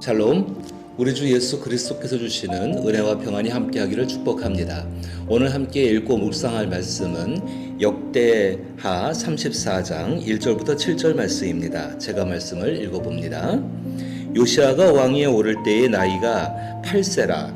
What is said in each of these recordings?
샬롬. 우리 주 예수 그리스도께서 주시는 은혜와 평안이 함께하기를 축복합니다. 오늘 함께 읽고 묵상할 말씀은 역대하 34장 1절부터 7절 말씀입니다. 제가 말씀을 읽어봅니다. 요시아가 왕위에 오를 때의 나이가 8세라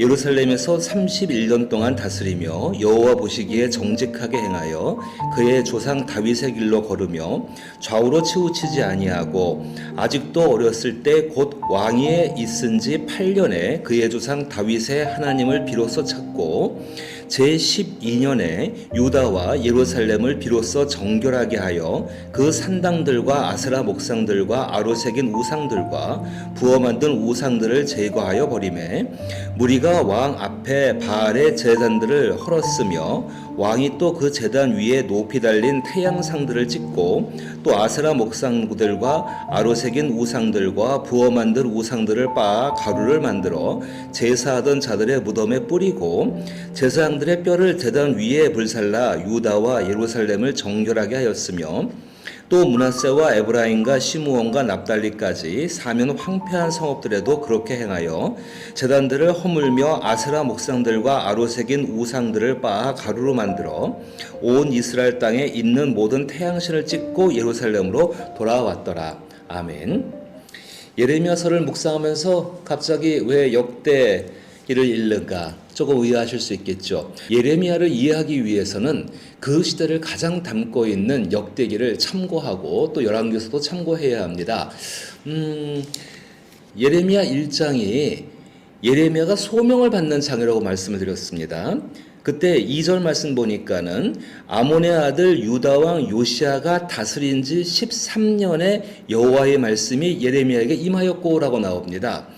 예루살렘에서 31년 동안 다스리며 여호와 보시기에 정직하게 행하여 그의 조상 다윗의 길로 걸으며 좌우로 치우치지 아니하고 아직도 어렸을 때 곧 왕위에 있은 지 8년에 그의 조상 다윗의 하나님을 비로소 찾고 제 12년에 유다와 예루살렘을 비로소 정결하게 하여 그 산당들과 아스라 목상들과 아로 새긴 우상들과 부어 만든 우상들을 제거하여 버리매 무리가 왕 앞에 바알의 제단들을 헐었으며 왕이 또그 제단 위에 높이 달린 태양상들을 찍고 또 아스라 목상들과 아로 새긴 우상들과 부어 만든 우상들을 빻아 가루를 만들어 제사하던 자들의 무덤에 뿌리고 제사장들의 뼈를 제단 위에 불살라 유다와 예루살렘을 정결하게 하였으며 또 문하세와 에브라임과 시므온과 납달리까지 사면 황폐한 성읍들에도 그렇게 행하여 제단들을 허물며 아스라 목상들과 아로 새긴 우상들을 빻아 가루로 만들어 온 이스라엘 땅에 있는 모든 태양신을 찍고 예루살렘으로 돌아왔더라. 아멘. 예레미야서를 묵상하면서 갑자기 왜 역대기를 읽는가 조금 의아하실 수 있겠죠. 예레미야를 이해하기 위해서는 그 시대를 가장 담고 있는 역대기를 참고하고 또 열왕기서도 참고해야 합니다. 음, 예레미야 1장이 예레미야가 소명을 받는 장이라고 말씀을 드렸습니다. 그때 2절 말씀 보니까는 아몬의 아들 유다 왕 요시아가 다스린 지 13년에 여호와의 말씀이 예레미야에게 임하였고라고 나옵니다.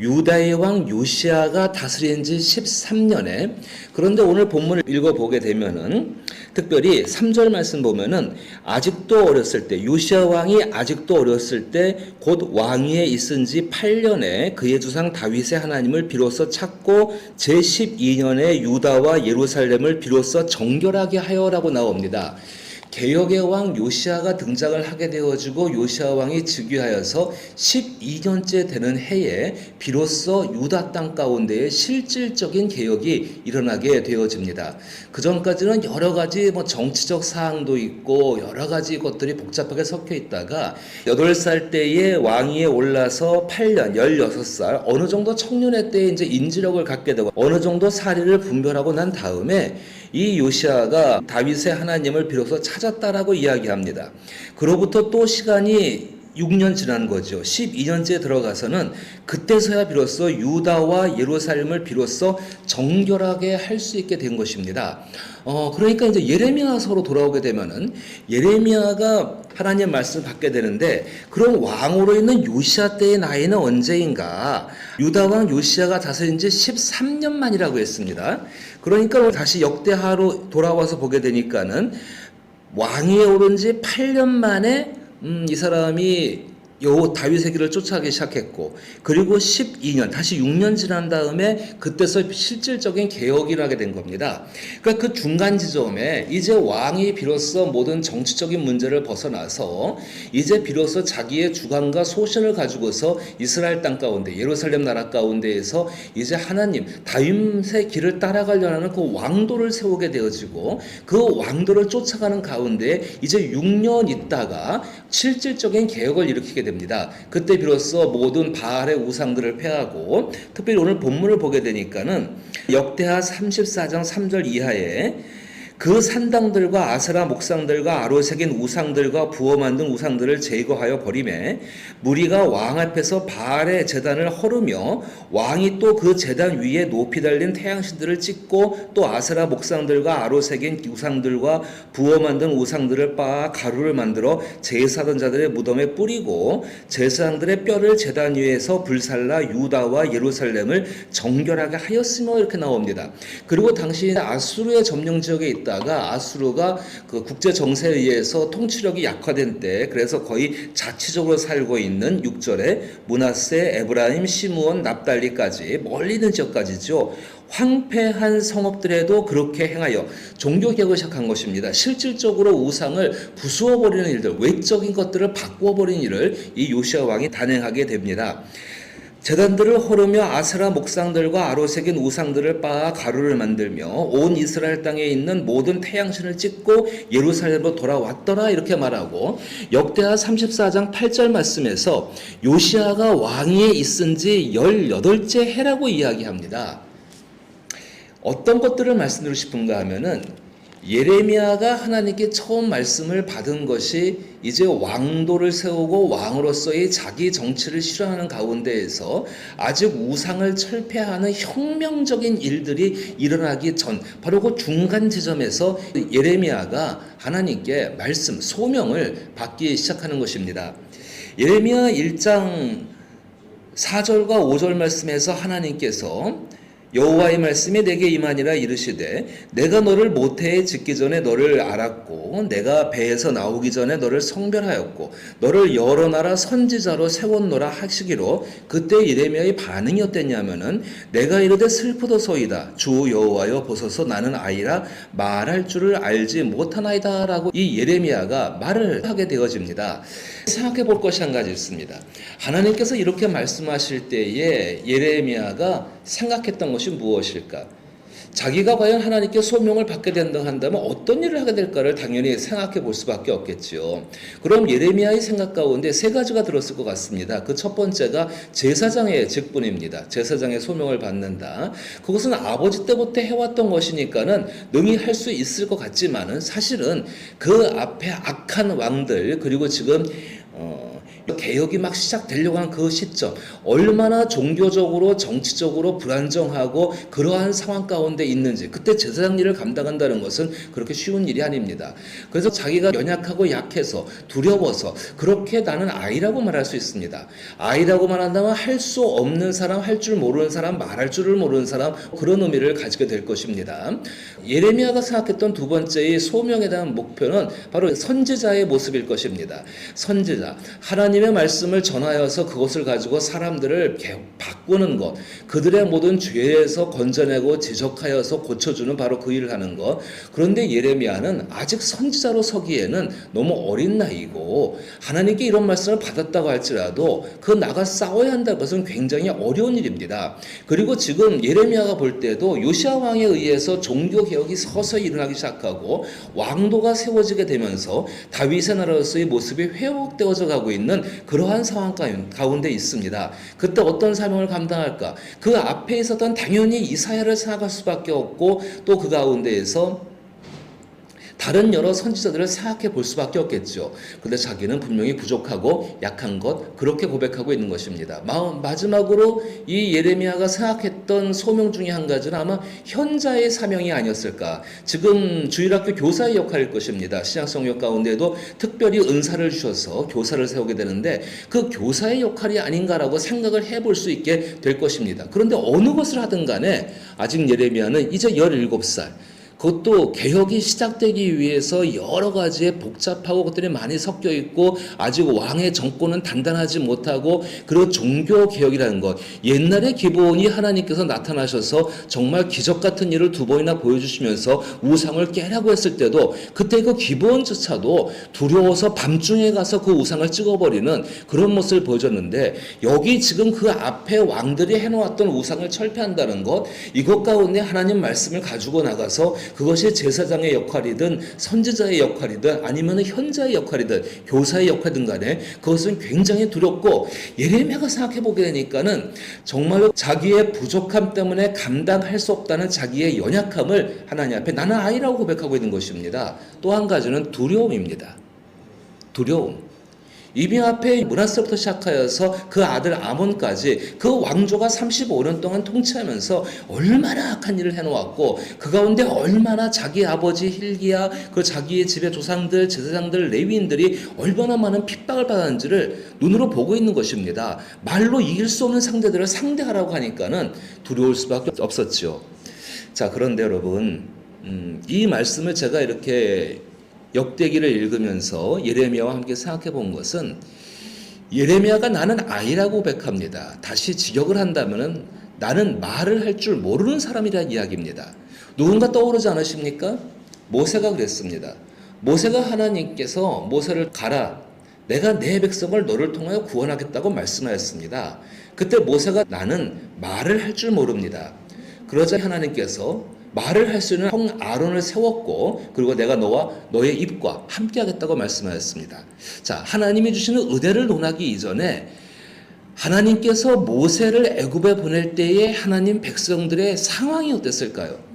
유다의 왕 요시아가 다스린 지 13년에 그런데 오늘 본문을 읽어보게 되면은 특별히 3절 말씀 보면은 아직도 어렸을 때 요시아 왕이 아직도 어렸을 때 곧 왕위에 있은 지 8년에 그의 주상 다윗의 하나님을 비로소 찾고 제 12년에 유다와 예루살렘을 비로소 정결하게 하여라고 나옵니다. 개혁의 왕 요시아가 등장을 하게 되어지고 요시아 왕이 즉위하여서 12년째 되는 해에 비로소 유다 땅 가운데에 실질적인 개혁이 일어나게 되어집니다. 그 전까지는 여러 가지 뭐 정치적 사항도 있고 여러 가지 것들이 복잡하게 섞여 있다가 8살 때에 왕위에 올라서 8년, 16살 어느 정도 청년의 때에 이제 인지력을 갖게 되고 어느 정도 사리를 분별하고 난 다음에 이 요시아가 다윗의 하나님을 비로소 찾았다라고 이야기합니다. 그로부터 또 시간이 6년 지난 거죠. 12년째 들어가서는 그때서야 비로소 유다와 예루살렘을 비로소 정결하게 할 수 있게 된 것입니다. 어, 그러니까 이제 예레미야서로 돌아오게 되면은 예레미야가 하나님의 말씀을 받게 되는데 그럼 왕으로 있는 요시아 때의 나이는 언제인가? 유다 왕 요시아가 다스린 지 13년 만이라고 했습니다. 그러니까 다시 역대하로 돌아와서 보게 되니까는 왕위에 오른 지 8년 만에 음, 이 사람이 요 길을 쫓아가기 시작했고 그리고 12년 다시 6년 지난 다음에 그때서 실질적인 개혁이 하게 된 겁니다. 그러니까 그 중간 지점에 이제 왕이 비로소 모든 정치적인 문제를 벗어나서 이제 비로소 자기의 주관과 소신을 가지고서 이스라엘 땅 가운데 예루살렘 나라 가운데에서 이제 하나님 다윗의 길을 따라가려는 그 왕도를 세우게 되어지고 그 왕도를 쫓아가는 가운데 이제 6년 있다가 실질적인 개혁을 일으키게 됩니다. 그때 비로소 모든 바알의 우상들을 폐하고 특별히 오늘 본문을 보게 되니까는 역대하 34장 3절 이하에 그 산당들과 아스라 목상들과 아로 새긴 우상들과 부어 만든 우상들을 제거하여 버리매 무리가 왕 앞에서 바알의 제단을 헐으며 왕이 또그 제단 위에 높이 달린 태양신들을 찍고 또 아스라 목상들과 아로 새긴 우상들과 부어 만든 우상들을 빻아 가루를 만들어 제사하던 자들의 무덤에 뿌리고 제사장들의 뼈를 제단 위에서 불살라 유다와 예루살렘을 정결하게 하였으며 이렇게 나옵니다. 그리고 당시 아수르의 점령 지역에 있다 있다가 아수르가 그 국제 정세에 의해서 통치력이 약화된 때 그래서 거의 자치적으로 살고 있는 6절에 문하세, 에브라임, 시므온, 납달리까지 멀리 있는 지역까지죠. 황폐한 성읍들에도 그렇게 행하여 종교 개혁을 시작한 것입니다. 실질적으로 우상을 부수어 버리는 일들, 외적인 것들을 바꾸어 버리는 일을 이 요시아 왕이 단행하게 됩니다. 재단들을 허르며 아세라 목상들과 아로색인 우상들을 빻아 가루를 만들며 온 이스라엘 땅에 있는 모든 태양신을 찍고 예루살렘으로 돌아왔더라 이렇게 말하고 역대하 34장 8절 말씀에서 요시아가 왕위에 있은 지 18째 해라고 이야기합니다. 어떤 것들을 말씀드리고 싶은가 하면은 예레미야가 하나님께 처음 말씀을 받은 것이 이제 왕도를 세우고 왕으로서의 자기 정치를 실현하는 가운데에서 아직 우상을 철폐하는 혁명적인 일들이 일어나기 전 바로 그 중간 지점에서 예레미야가 하나님께 말씀 소명을 받기 시작하는 것입니다. 예레미야 1장 4절과 5절 말씀에서 하나님께서 여호와의 말씀이 내게 임하니라 이르시되 내가 너를 모태에 짓기 전에 너를 알았고 내가 배에서 나오기 전에 너를 성별하였고 너를 여러 나라 선지자로 세웠노라 하시기로 그때 이레미야의 반응이 어땠냐면은 내가 이르되 슬프도소이다 주 여호와여 보소서 나는 아이라 말할 줄을 알지 못하나이다라고 이 예레미야가 말을 하게 되어집니다. 생각해 볼 것이 한 가지 있습니다. 하나님께서 이렇게 말씀하실 때에 예레미야가 생각했던 것이 무엇일까? 자기가 과연 하나님께 소명을 받게 된다 한다면 어떤 일을 하게 될까를 당연히 생각해 볼 수밖에 없겠지요. 그럼 예레미야의 생각 가운데 세 가지가 들었을 것 같습니다. 그 첫 번째가 제사장의 직분입니다. 제사장의 소명을 받는다. 그것은 아버지 때부터 해왔던 것이니까는 능히 할 수 있을 것 같지만은 사실은 그 앞에 악한 왕들 그리고 지금 어, 개혁이 막 시작되려고 하는 그 시점, 얼마나 종교적으로, 정치적으로 불안정하고 그러한 상황 가운데 있는지, 그때 제사장 일을 감당한다는 것은 그렇게 쉬운 일이 아닙니다. 그래서 자기가 연약하고 약해서 두려워서 그렇게 나는 아이라고 말할 수 있습니다. 아이라고 말한다면 할 수 없는 사람, 할 줄 모르는 사람, 말할 줄을 모르는 사람, 그런 의미를 가지게 될 것입니다. 예레미야가 생각했던 두 번째의 소명에 대한 목표는 바로 선지자의 모습일 것입니다. 선지자. 하나님의 말씀을 전하여서 그것을 가지고 사람들을 개- 바꾸는 것, 그들의 모든 죄에서 건져내고 지적하여서 고쳐주는 바로 그 일을 하는 것. 그런데 예레미야는 아직 선지자로 서기에는 너무 어린 나이고 하나님께 이런 말씀을 받았다고 할지라도 그 나가 싸워야 한다는 것은 굉장히 어려운 일입니다. 그리고 지금 예레미야가 볼 때도 요시아 왕에 의해서 종교 개혁이 서서히 일어나기 시작하고 왕도가 세워지게 되면서 다윗의 나라로서의 모습이 회복되어져 가고 있는 그러한 상황 가운데 있습니다. 그때 어떤 사명을 감당할까? 그 앞에 있었던 당연히 이사야를 생각할 수밖에 없고 또 그 가운데에서 다른 여러 선지자들을 생각해 볼 수밖에 없겠죠. 근데 자기는 분명히 부족하고 약한 것 그렇게 고백하고 있는 것입니다. 마, 마지막으로 이 예레미야가 생각했던 소명 중에 한 가지는 아마 현자의 사명이 아니었을까. 지금 주일학교 교사의 역할일 것입니다. 신약성역 가운데도 특별히 은사를 주셔서 교사를 세우게 되는데 그 교사의 역할이 아닌가라고 생각을 해볼 수 있게 될 것입니다. 그런데 어느 것을 하든 간에 아직 예레미야는 이제 17살 그것도 개혁이 시작되기 위해서 여러 가지의 복잡하고 것들이 많이 섞여 있고 아직 왕의 정권은 단단하지 못하고 그리고 종교 개혁이라는 것. 옛날의 기본이 하나님께서 나타나셔서 정말 기적 같은 일을 두 번이나 보여주시면서 우상을 깨라고 했을 때도 그때 그 기본조차도 두려워서 밤중에 가서 그 우상을 찍어버리는 그런 모습을 보여줬는데 여기 지금 그 앞에 왕들이 해놓았던 우상을 철폐한다는 것 이것 가운데 하나님 말씀을 가지고 나가서 그것이 제사장의 역할이든 선지자의 역할이든 아니면 현자의 역할이든 교사의 역할이든 간에 그것은 굉장히 두렵고 예레미야가 생각해 보게 되니까는 정말로 자기의 부족함 때문에 감당할 수 없다는 자기의 연약함을 하나님 앞에 나는 아이라고 고백하고 있는 것입니다. 또 한 가지는 두려움입니다. 두려움. 이빙 앞에 문하세부터 시작하여서 그 아들 아몬까지 그 왕조가 35년 동안 통치하면서 얼마나 악한 일을 해놓았고 그 가운데 얼마나 자기 아버지 힐기야 그 자기의 집의 조상들 제사장들 레위인들이 얼마나 많은 핍박을 받았는지를 눈으로 보고 있는 것입니다. 말로 이길 수 없는 상대들을 상대하라고 하니까는 두려울 수밖에 없었죠. 자 그런데 여러분 음, 이 말씀을 제가 이렇게 역대기를 읽으면서 예레미야와 함께 생각해 본 것은 예레미야가 나는 아이라고 고백합니다. 다시 직역을 한다면은 나는 말을 할 줄 모르는 사람이라는 이야기입니다. 누군가 떠오르지 않으십니까? 모세가 그랬습니다. 모세가 하나님께서 모세를 가라. 내가 내 백성을 너를 통하여 구원하겠다고 말씀하였습니다. 그때 모세가 나는 말을 할 줄 모릅니다. 그러자 하나님께서 말을 할 수 있는 형 아론을 세웠고 그리고 내가 너와 너의 입과 함께 하겠다고 말씀하였습니다. 자, 하나님이 주시는 은혜를 논하기 이전에 하나님께서 모세를 애굽에 보낼 때의 하나님 백성들의 상황이 어땠을까요?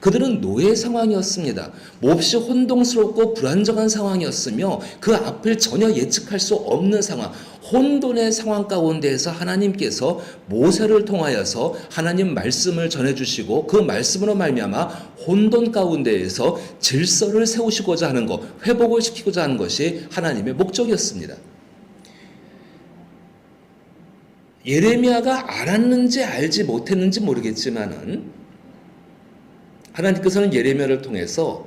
그들은 노예 상황이었습니다. 몹시 혼동스럽고 불안정한 상황이었으며 그 앞을 전혀 예측할 수 없는 상황, 혼돈의 상황 가운데에서 하나님께서 모세를 통하여서 하나님 말씀을 전해 주시고 그 말씀으로 말미암아 혼돈 가운데에서 질서를 세우시고자 하는 것, 회복을 시키고자 하는 것이 하나님의 목적이었습니다. 예레미야가 알았는지 알지 못했는지 모르겠지만은 하나님께서는 예레미야를 통해서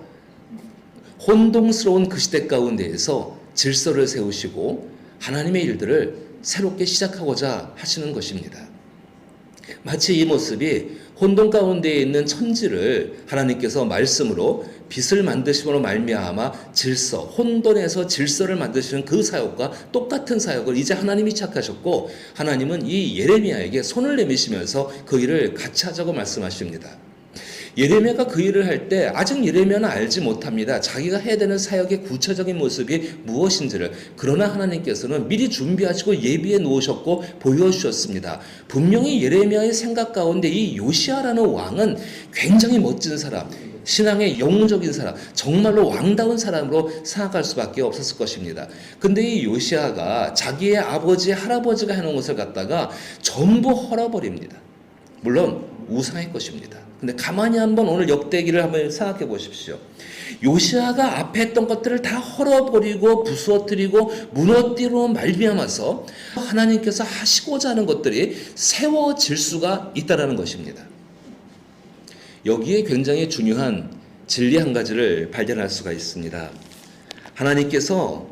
혼동스러운 그 시대 가운데에서 질서를 세우시고 하나님의 일들을 새롭게 시작하고자 하시는 것입니다. 마치 이 모습이 혼돈 가운데 있는 천지를 하나님께서 말씀으로 빛을 만드심으로 말미암아 질서, 혼돈에서 질서를 만드시는 그 사역과 똑같은 사역을 이제 하나님이 시작하셨고 하나님은 이 예레미야에게 손을 내미시면서 그 일을 같이 하자고 말씀하십니다. 예레미야가 그 일을 할 때 아직 예레미야는 알지 못합니다. 자기가 해야 되는 사역의 구체적인 모습이 무엇인지를 그러나 하나님께서는 미리 준비하시고 예비해 놓으셨고 보여주셨습니다. 분명히 예레미야의 생각 가운데 이 요시아라는 왕은 굉장히 멋진 사람, 신앙의 영웅적인 사람, 정말로 왕다운 사람으로 생각할 수밖에 없었을 것입니다. 근데 이 요시아가 자기의 아버지, 할아버지가 해놓은 것을 갖다가 전부 헐어버립니다. 물론 우상의 것입니다. 근데 가만히 한번 오늘 역대기를 한번 생각해 보십시오. 요시아가 앞에 했던 것들을 다 헐어버리고 부수어뜨리고 무너뜨리고 말미암아서 하나님께서 하시고자 하는 것들이 세워질 수가 있다라는 것입니다. 여기에 굉장히 중요한 진리 한 가지를 발견할 수가 있습니다. 하나님께서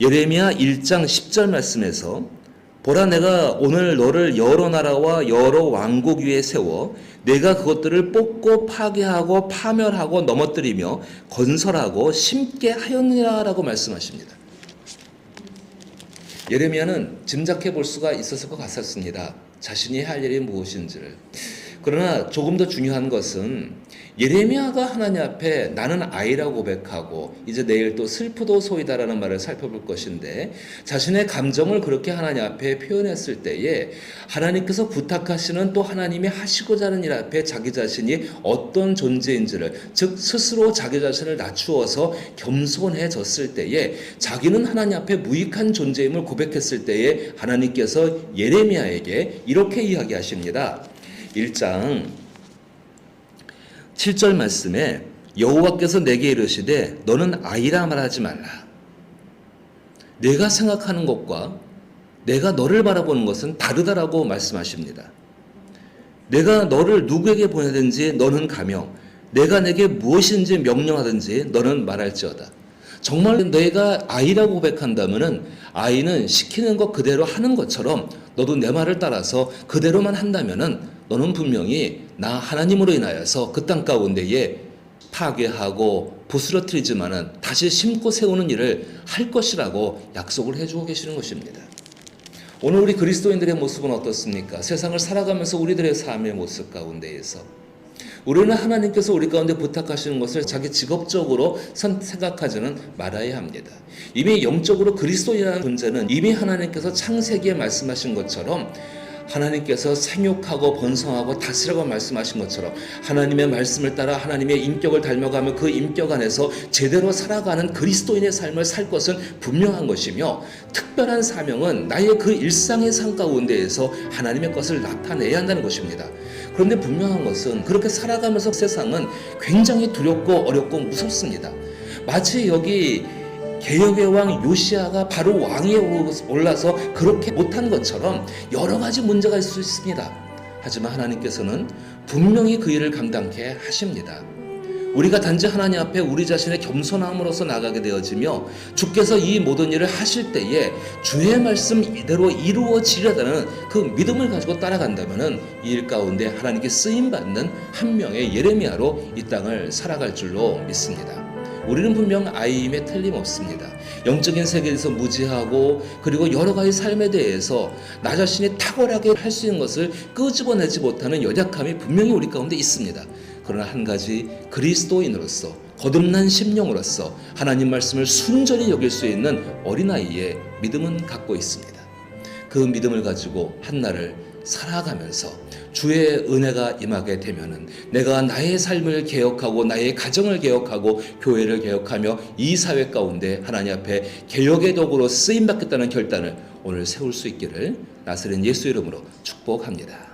예레미야 1장 10절 말씀에서 보라 내가 오늘 너를 여러 나라와 여러 왕국 위에 세워 내가 그것들을 뽑고 파괴하고 파멸하고 넘어뜨리며 건설하고 심게 하였느라라고 말씀하십니다. 예레미야는 짐작해 볼 수가 있었을 것 같았습니다. 자신이 할 일이 무엇인지를. 그러나 조금 더 중요한 것은 예레미야가 하나님 앞에 나는 아이라고 고백하고 이제 내일 또 슬프도 소이다라는 말을 살펴볼 것인데 자신의 감정을 그렇게 하나님 앞에 표현했을 때에 하나님께서 부탁하시는 또 하나님이 하시고자 하는 일 앞에 자기 자신이 어떤 존재인지를 즉 스스로 자기 자신을 낮추어서 겸손해졌을 때에 자기는 하나님 앞에 무익한 존재임을 고백했을 때에 하나님께서 예레미야에게 이렇게 이야기하십니다. 1장 7절 말씀에 여호와께서 내게 이르시되 너는 아이라 말하지 말라. 내가 생각하는 것과 내가 너를 바라보는 것은 다르다라고 말씀하십니다. 내가 너를 누구에게 보내든지 너는 가며 내가 내게 무엇인지 명령하든지 너는 말할지어다. 정말 내가 아이라고 고백한다면은 아이는 시키는 것 그대로 하는 것처럼 너도 내 말을 따라서 그대로만 한다면은 너는 분명히 나 하나님으로 인하여서 그 땅 가운데에 파괴하고 부스러뜨리지만은 다시 심고 세우는 일을 할 것이라고 약속을 해주고 계시는 것입니다. 오늘 우리 그리스도인들의 모습은 어떻습니까? 세상을 살아가면서 우리들의 삶의 모습 가운데에서 우리는 하나님께서 우리 가운데 부탁하시는 것을 자기 직업적으로 선 생각하지는 말아야 합니다. 이미 영적으로 그리스도인이라는 존재는 이미 하나님께서 창세기에 말씀하신 것처럼 하나님께서 생육하고 번성하고 다스라고 말씀하신 것처럼 하나님의 말씀을 따라 하나님의 인격을 닮아가며 그 인격 안에서 제대로 살아가는 그리스도인의 삶을 살 것은 분명한 것이며 특별한 사명은 나의 그 일상의 삶 가운데에서 하나님의 것을 나타내야 한다는 것입니다. 그런데 분명한 것은 그렇게 살아가면서 세상은 굉장히 두렵고 어렵고 무섭습니다. 마치 여기 개혁의 왕 요시아가 바로 왕위에 올라서 그렇게 못한 것처럼 여러 가지 문제가 있을 수 있습니다. 하지만 하나님께서는 분명히 그 일을 감당케 하십니다. 우리가 단지 하나님 앞에 우리 자신의 겸손함으로써 나가게 되어지며 주께서 이 모든 일을 하실 때에 주의 말씀 이대로 이루어지려다는 그 믿음을 가지고 따라간다면은 이일 가운데 하나님께 쓰임 받는 한 명의 예레미야로 이 땅을 살아갈 줄로 믿습니다. 우리는 분명 아이임에 틀림없습니다. 영적인 세계에서 무지하고 그리고 여러 가지 삶에 대해서 나 자신이 탁월하게 할 수 있는 것을 끄집어내지 못하는 연약함이 분명히 우리 가운데 있습니다. 그러나 한 가지 그리스도인으로서 거듭난 심령으로서 하나님 말씀을 순전히 여길 수 있는 어린아이의 믿음은 갖고 있습니다. 그 믿음을 가지고 한날을 살아가면서 주의 은혜가 임하게 되면은 내가 나의 삶을 개혁하고 나의 가정을 개혁하고 교회를 개혁하며 이 사회 가운데 하나님 앞에 개혁의 도구로 쓰임 받겠다는 결단을 오늘 세울 수 있기를 나사렛 예수 이름으로 축복합니다.